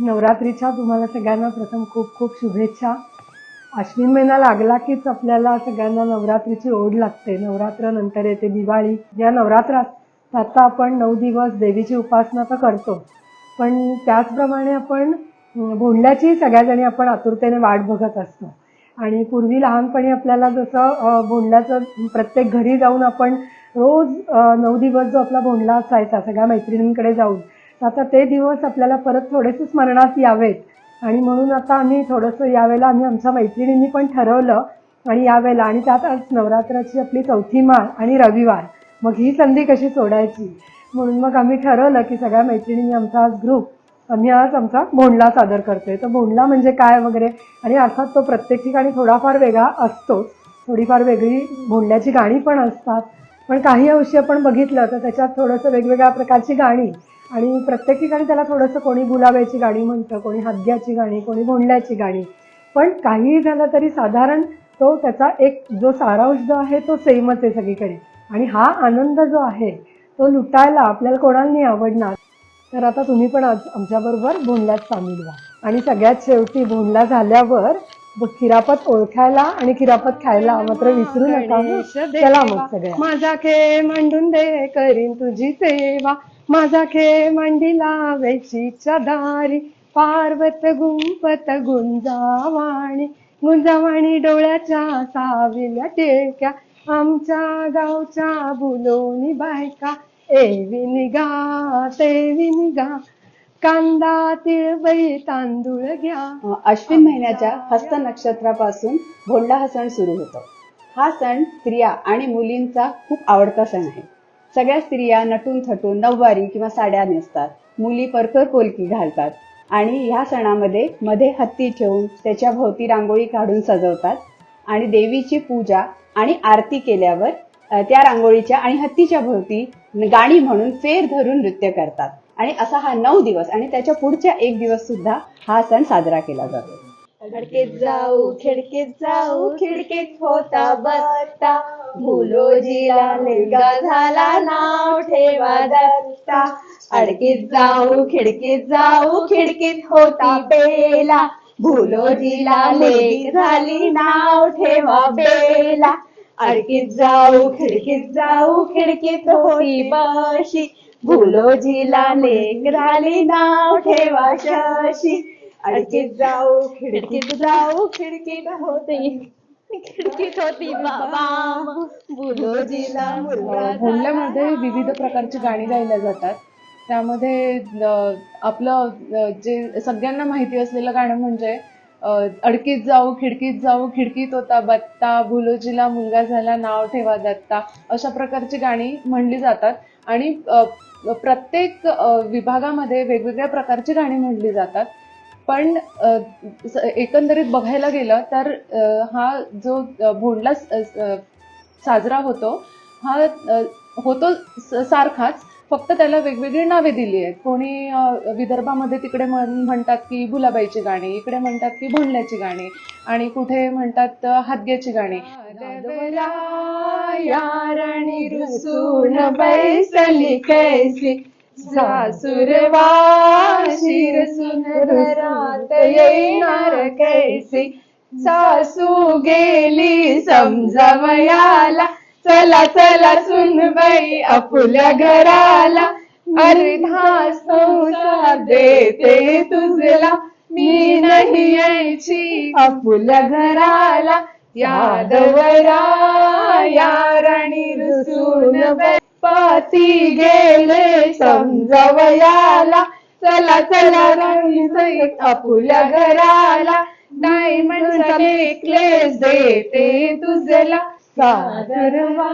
नवरात्रीच्या तुम्हाला सगळ्यांना प्रथम खूप खूप शुभेच्छा. अश्विन महिना लागला कीच आपल्याला सगळ्यांना नवरात्रीची ओढ लागते. नवरात्र नंतर येते दिवाळी. या नवरात्रात आता आपण नऊ दिवस देवीची उपासना तर करतो. पण त्याचप्रमाणे आपण अं, सगळ्याजणी आपण आतुरतेने वाट बघत असतो. आणि पूर्वी लहानपणी आपल्याला जसं भोंडल्याचं प्रत्येक घरी जाऊन आपण रोज नऊ दिवस जो आपला भोंडला असायचा सगळ्या मैत्रिणींकडे जाऊन आता ते दिवस आपल्याला परत थोडेसे स्मरणात यावेत. आणि म्हणून आता आम्ही थोडंसं यावेळेला आम्ही आमच्या मैत्रिणींनी पण ठरवलं आणि यावेळेला आणि त्यात आज नवरात्राची आपली चौथी माळ आणि रविवार. मग ही संधी कशी सोडायची? म्हणून मग आम्ही ठरवलं की सगळ्या मैत्रिणींनी आमचा आज ग्रुप आम्ही आज आमचा भोंडला सादर करतोय. तर भोंडला म्हणजे काय वगैरे? आणि अर्थात तो प्रत्येक ठिकाणी थोडाफार वेगळा असतोच. थोडीफार वेगळी भोंडल्याची गाणी पण असतात. पण काही अंशी आपण बघितलं तर त्याच्यात थोडंसं वेगवेगळ्या प्रकारची गाणी. आणि प्रत्येक ठिकाणी त्याला थोडंसं कोणी गुलाबाची गाणी म्हणतं कोणी हद्याची गाणी कोणी भोंडल्याची गाणी. पण काहीही झालं तरी साधारण तो त्याचा एक जो सारांश जो आहे तो सेमच आहे सगळीकडे. आणि हा आनंद जो आहे तो लुटायला आपल्याला कोणाला नाही आवडणार तर आता तुम्ही पण आज आमच्याबरोबर भोंडल्यात सामील व्हा. आणि सगळ्यात शेवटी भोंडला झाल्यावर खिरापत ओळखायला आणि खिरापत खायला मात्र विसरू नका चला मग सगळ्या माझा खे मांडून दे करीन तुझी सेवा. माझा खे मांडीला वेशीच्या दारी पार्वत गुंपत गुंजावाणी. गुंजावाणी डोळ्याच्या साविल्या टेक्या. आमच्या गावच्या बुलोनी बायका. एवी निगा तेवी निगा कांदा तिळबई तांदूळ घ्या. अश्विन महिन्याच्या हस्त नक्षत्रापासून भोंडा हा सण सुरू होतो. हा सण स्त्रिया आणि मुलींचा खूप आवडता सण आहे. सगळ्या स्त्रिया नटून थटून नऊवारी किंवा साड्या नेसतात. मुली परकर कोलकी घालतात आणि ह्या सणामध्ये मध्ये हत्ती ठेवून त्याच्या भोवती रांगोळी काढून सजवतात आणि देवीची पूजा आणि आरती केल्यावर त्या रांगोळीच्या आणि हत्तीच्या भोवती गाणी म्हणून फेर धरून नृत्य करतात. आणि असा हा नऊ दिवस आणि त्याच्या पुढच्या एक दिवस सुद्धा हा सण साजरा केला जातो. खिडकीत जाऊ खिडकीत जाऊ खिडकीत होता बत्ता. भुलोजीला मुलगा झाला नाव ठेवा दत्ता. अडकीत जाऊ खिडकीत जाऊ खिडकीत होता बेला. भुलोजीला लेक झाली नाव ठेवा बेला. अडकीत जाऊ खिडकीत जाऊ खिडकीत होती बशी भुलोजीला लेक झाली नाव ठेवा शशी अडकीत जाऊ खिडकीत जाऊ खिडकीत होती. खिडकीत होती बाबा. भुलोजीला मुलगा झाला. भोंडल्यामध्ये विविध प्रकारची गाणी गायल्या जातात. त्यामध्ये आपलं जे सगळ्यांना माहिती असलेलं गाणं म्हणजे अडकीत जाऊ खिडकीत जाऊ खिडकीत होता बत्ता भुलोजीला मुलगा झाला नाव ठेवा दत्ता अशा प्रकारची गाणी म्हणली जातात. आणि प्रत्येक विभागामध्ये वेगवेगळ्या प्रकारची गाणी म्हणली जातात. पण स- एकंदरीत बघायला गेलं तर हा जो भोंडला साजरा होतो हा होतो स- सारखाच. फक्त त्याला वेगवेगळी नावे दिली आहेत. कोणी विदर्भामध्ये तिकडे म्हण- म्हणतात की भुलाबाईची गाणी इकडे म्हणतात की भोंडल्याची गाणी आणि कुठे म्हणतात हादग्याची गाणी. बैसली कैसी? सासुरवा शिरसून रात येणार कैसी? सासू गेली समजावयाला चला चला सुनबाई आपुल्या घराला. अर्धा संसार देते तुझला. मी नाही यायची आपुल्या घराला. यादवरा याराणी रुसून पाती गेले समजावयाला चला चला राणी आपुल्या घराला. डायमंडचा नेकलेस देते तुझला. सादरवा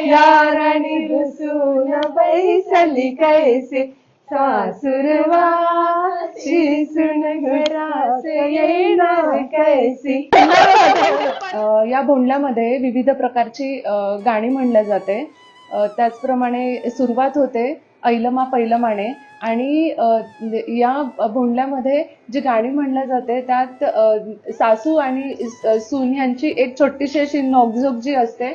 याराणी रुसून बैसली कैसे? सासुरवा शिसून घरात येणार कैसी? या भोंडल्यामध्ये विविध प्रकारची गाणी म्हणल्या जाते. त्याचप्रमाणे सुरुवात होते. ऐलमा पैलमाने आणि म्हणजे या भोंडल्यामध्ये जी गाणी म्हणल्या जाते त्यात सासू आणि सून यांची एक छोटीशी अशी नोकझोक जी असते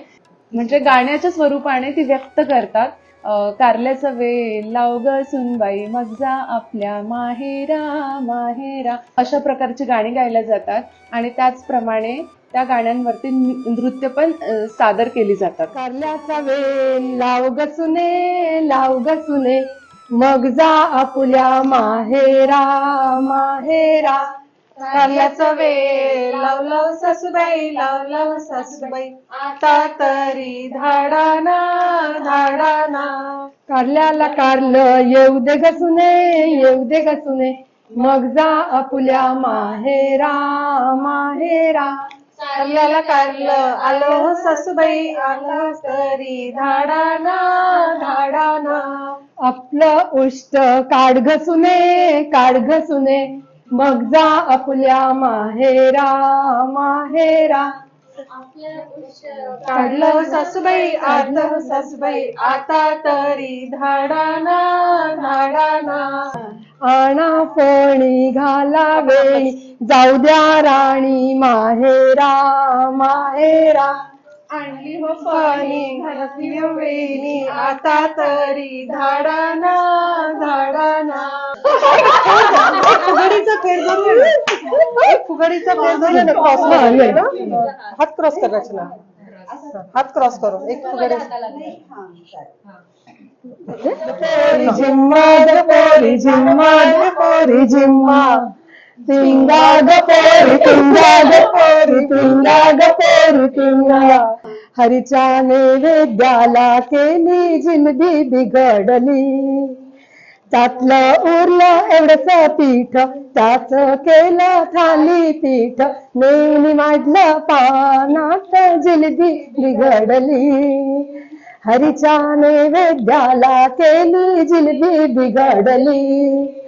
म्हणजे गाण्याच्या स्वरूपाने ती व्यक्त करतात. कारल्याचं वेल लाव ग सुनबाई मग जा आपल्या माहेरा माहेरा. अशा प्रकारची गाणी गायल्या जातात आणि त्याचप्रमाणे त्या गाण्यांवरती नृ- नृत्य पण सादर केली जातात. कारल्याचा वेल लाव गसुने लाव गसुने मग जा आपल्या माहेरा माहेरा. कारल्याचा वे लावलं सासूबाई लावलं सासूबाई. आता तरी धाडाना धाडाना. कारल्याला कारलं येऊ दे गसुने येऊ दे गसुने मग जा आपुल्या माहेरा माहेरा. कारल्याला कारलं आलं हो सासूबाई आलं तरी धाडाना धाडाना. आपलं उष्ट काढ घसुने काढ घसुने मग जा आपल्या माहेरा माहेरा काढलं सासूबाई आता सासूबाई आता तरी धाडाना धाडाना. आणा फोणी घाला वेळी जाऊ द्या राणी माहेरा माहेरा आणली हो पाणी घरातली वेणी आता तरी धाडाना धाडाना फुगडीचा फेर धरून फुगडीचा फेर धरून क्रॉस. हात क्रॉस करायचे ना हात क्रॉस करून एक फुगडी. पोरी झिम्मा ग पोरी झिम्मा ग पोरी झिम्मा. तिंगा ग पोरी तिंगा ग पोरी तिंगा ग पोरी तिंगा हरीच्या नैवेद्याला केली जिंदगी बिघडली. त्यातलं उरलं एवढंच पीठ त्याच केलं थाली पीठ नेहमी वाढलं पानात जिलबी बिघडली. हरीच्या नैवेद्याला केली जिलबी बिघडली.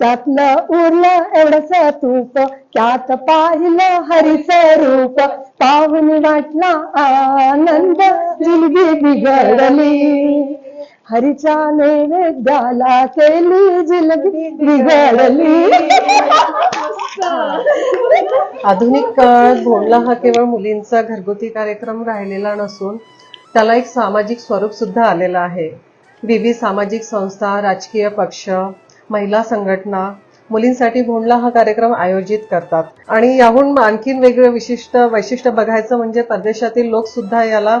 त्यातलं उरलं एवढस तूप. त्यात पाहिलं हरीच रूप. पाहून वाटला आनंद. जिलगी बिघडली. हरीच्या नैवेद्याला केली जिलगी बिघडली. आधुनिक काळात भोंडला हा केवळ मुलींचा घरगुती कार्यक्रम राहिलेला नसून त्याला एक सामाजिक स्वरूप सुद्धा आलेलं आहे. विविध सामाजिक संस्था राजकीय पक्ष महिला संघटना मुलींसाठी भोंडला हा कार्यक्रम आयोजित करतात. आणि याहून आणखीन वेगळं विशिष्ट वैशिष्ट्य बघायचं म्हणजे परदेशातील लोक सुद्धा याला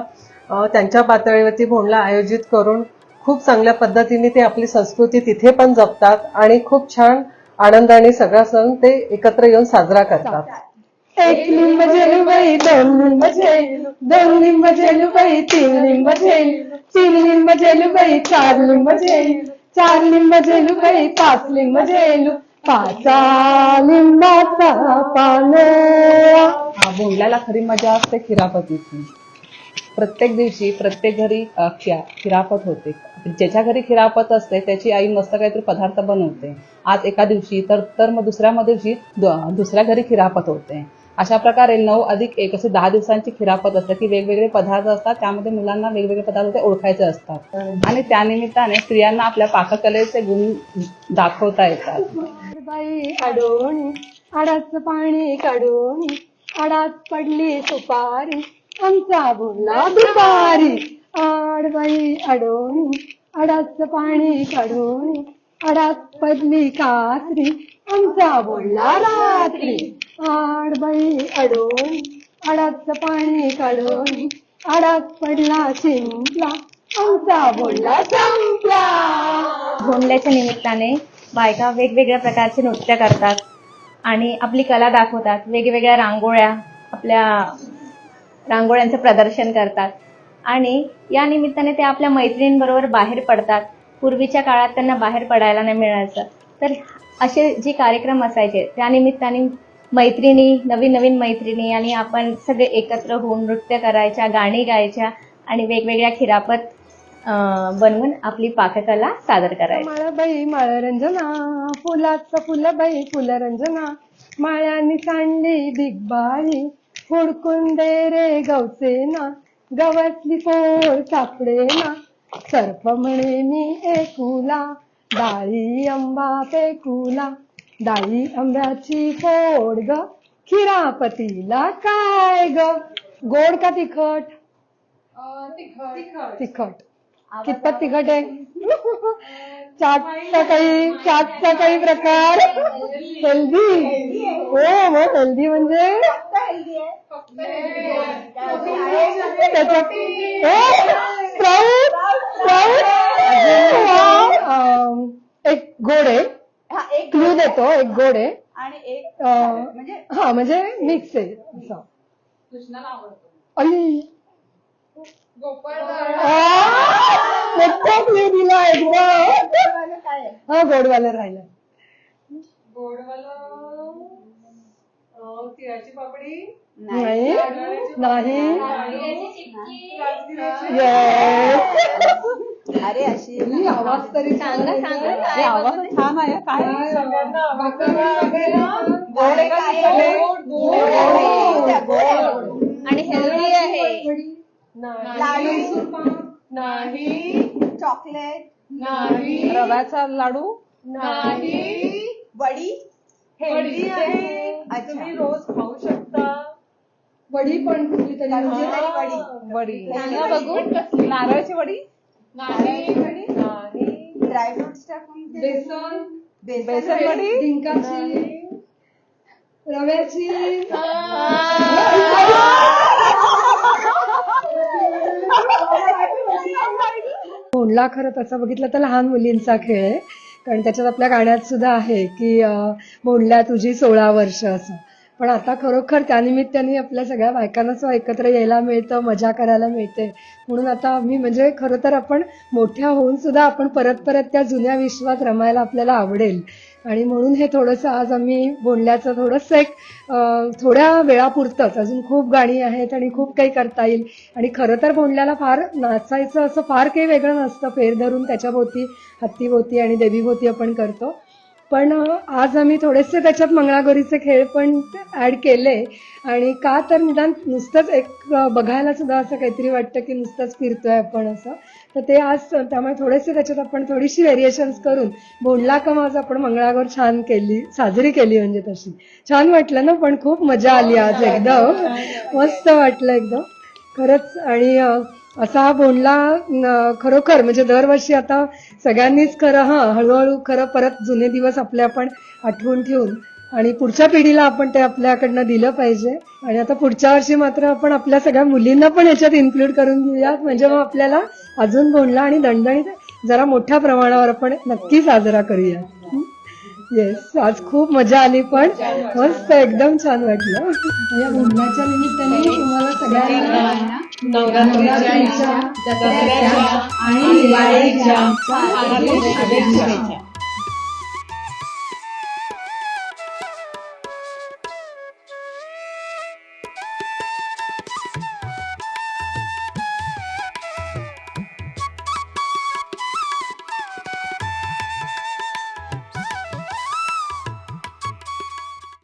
त्यांच्या पातळीवरती भोंडला आयोजित करून खूप चांगल्या पद्धतीने ते आपली संस्कृती तिथे पण जपतात आणि खूप छान आनंदाने सगळा सण ते एकत्र येऊन साजरा करतात. एक लिंब झेलूबाई दोन लिंब झेलू दोन लिंब झेलूबाई तीन लिंब झेलू तीन लिंब झेलूबाई चार लिंब झेलू चार लिंब झेलू झेलूबाई पाच लिंब झेलू पाचा लिंबाचा पानोळा हा भोंडल्याला खरी मजा असते खिरापतीची प्रत्येक दिवशी प्रत्येक घरी अ, खिरापत होते. ज्याच्या घरी खिरापत असते त्याची आई मस्त काहीतरी पदार्थ बनवते. आज एका दिवशी तर तर मग दुसऱ्या मग दिवशी दु- दुसऱ्या घरी खिरापत होते. अशा प्रकारे नऊ अधिक एक असे दहा दिवसांची खिरापत असते. की वेगवेगळे पदार्थ असतात. त्यामध्ये मुलांना वेगवेगळे पदार्थ ते ओळखायचे असतात. आणि त्यानिमित्ताने स्त्रियांना आपल्या पाककलेचे गुण दाखवता येतात. बाई अडोणी आडाच पाणी काढून आडात पडली सुपारी आमचा बोलला दुपारी. आडबाई अडोणी आडाच पाणी काढून आडात पडली कात्री आमचा बोलला रात्री. आडबाई अडोणी आडाच पाणी काढून आडात पडला शिंपला आमचा बोलला संपला. भोंडल्याच्या निमित्ताने बायका वेगवेगळ्या प्रकारचे नृत्य करतात आणि आपली कला दाखवतात. वेगवेगळ्या रांगोळ्या आपल्या रांगोळ्यांचं प्रदर्शन करतात. आणि या निमित्ताने ते आपल्या मैत्रिणींबरोबर बाहेर पडतात. पूर्वीच्या काळात त्यांना बाहेर पडायला नाही मिळायचं. तर असे जे कार्यक्रम असायचे त्या निमित्ताने मैत्रिणी नवीन नवीन मैत्रिणी आणि आपण सगळे एकत्र होऊन नृत्य करायच्या गाणी गायच्या आणि वेगवेगळ्या खिरापत बनवून आपली पाककला सादर करायची. माळबाई माळरंजना फुलाचं फुलं बाई फुलरंजना माळ्यानी सांडली बिगबाळी हुडकून दे रे गवचे ना गवतली पोर सापडे ना सर्प म्हणे मी एकुला डाळी आंबा पेकुला डाळी आंब्याची फोड ग खिरापतीला काय ग? गोड का तिखट? तिखट. कितपत तिखट आहे? चाटचा काही चाटचा काही प्रकार? हेल्दी? हो मग हेल्दी म्हणजे? त्याच्यात हो, स्प्राऊट? स्प्राऊट. एक क्लू देतो एक गोड आहे. आणि एक अं, म्हणजे हा म्हणजे मिक्स आहे असं. अली मोठा क्लू दिला एकदम हा गोडवाला राहिला. तिळाची पापडी. नाही. नाही. अरे अशी आवाज तरी सांगा सांगा आवाज छान आहे काय? आणि हेल्दी आहे. नाही. चॉकलेट. नाही. रव्याचा लाडू? नाही. वडी. हेल्दी आहे. तुम्ही रोज खाऊ शकता. वडी पण कुठली तरी म्हणजे वडी. वडी. सांगा बघू नारळाची वडी? ड्रायफ्रुट्स टाकून ते- बेसन. बेसन वडी? डिंकाची. रव्याची. खरं तसं बघितलं तर लहान मुलींचा खेळ आहे. कारण त्याच्यात आपल्या गाण्यात सुद्धा आहे की भोंडल्या तुझी सोळा वर्ष असं. पण आता खरोखर त्यानिमित्ताने आपल्या सगळ्या बायकांना सुद्धा एकत्र यायला मिळतं मजा करायला मिळते. म्हणून आता आम्ही म्हणजे खरं तर आपण मोठ्या होऊन सुद्धा आपण परत परत त्या जुन्या विश्वात रमायला आपल्याला आवडेल. आणि म्हणून हे थोडंसं आज आम्ही बोलण्याचं थोडंसं एक थोड्या वेळापुरतंच अजून खूप गाणी आहेत आणि खूप काही करता येईल. आणि खरं तर बोलण्याला फार नाचायचं असं फार काही वेगळं नसतं. फेर धरून त्याच्याभोवती हत्तीभोवती आणि देवीभोवती आपण करतो. पण आज आम्ही थोडेसे त्याच्यात मंगळागौरीचे खेळ पण ऍड केले. आणि का तर निदान नुसतंच एक बघायला सुद्धा असं काहीतरी वाटतं की नुसतंच फिरतोय आपण असं. तर ते आज त्यामुळे थोडेसे त्याच्यात आपण थोडीशी व्हेरिएशन्स करून बोलला कम आज आपण मंगळागौर छान केली साजरी केली म्हणजे तशी. छान वाटलं ना पण खूप मजा आली आज एकदम. मस्त वाटलं एकदम. खरंच आणि असा हा बोंडला खरोखर. म्हणजे दरवर्षी आता सगळ्यांनीच खरं हा हळूहळू खरं परत जुने दिवस आपले आपण आठवून ठेवून आणि पुढच्या पिढीला आपण ते आपल्याकडनं दिलं पाहिजे. आणि आता पुढच्या वर्षी मात्र आपण आपल्या सगळ्या मुलींना पण याच्यात इन्क्लूड करून घेऊयात. म्हणजे मग आपल्याला अजून बोंडला आणि दणदणीत जरा मोठ्या प्रमाणावर आपण नक्की साजरा करूया येस आज खूप मजा आली पण मस्त एकदम छान वाटलं. या बोंडल्याच्या निमित्ताने तुम्हाला सगळ्यांना नवरात्रीच्या आणि दिवाळीच्या हार्दिक शुभेच्छा